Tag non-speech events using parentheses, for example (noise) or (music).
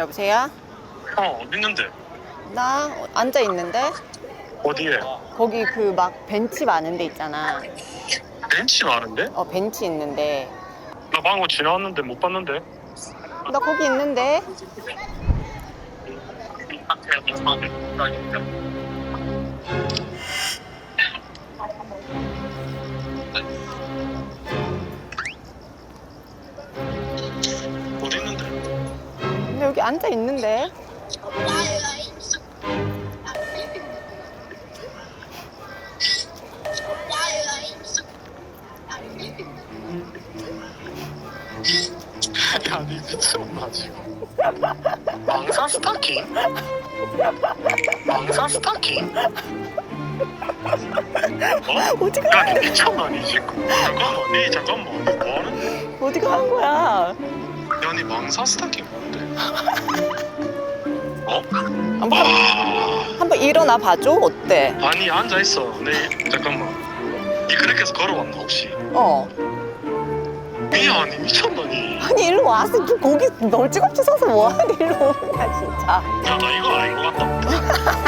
여보세요? 어, 어디 있는데? 나 앉아 있는데 어디에? 거기 그 막 벤치 많은 데 있잖아. 벤치 많은데? 어 벤치 있는데 나 방금 지나왔는데 못 봤는데. 나 거기 있는데 (laughs) 여기 앉아 있는데 (laughs) 야, 니 미쳤나 지금? 망사 스타킹? 망사 스타킹? 어? 어디가 야, 니 미쳤나 니 지금? 잠깐만, 니 잠깐만, 니 뭐하는? 어디가 한 거야? 야, 니 망사 스타킹 뭔데? 어? 한번 아, 한번 일어나 봐줘 어때? 아니 앉아 있어. 네, 잠깐만. 니 그렇게 해서 걸어왔나 혹시? 어니 미쳤나 니? 아니 일로 와서 좀 거기 널찍없이 서서 뭐하는 일로 오는 거야 진짜 야, 나 이거 아닌 것 같다.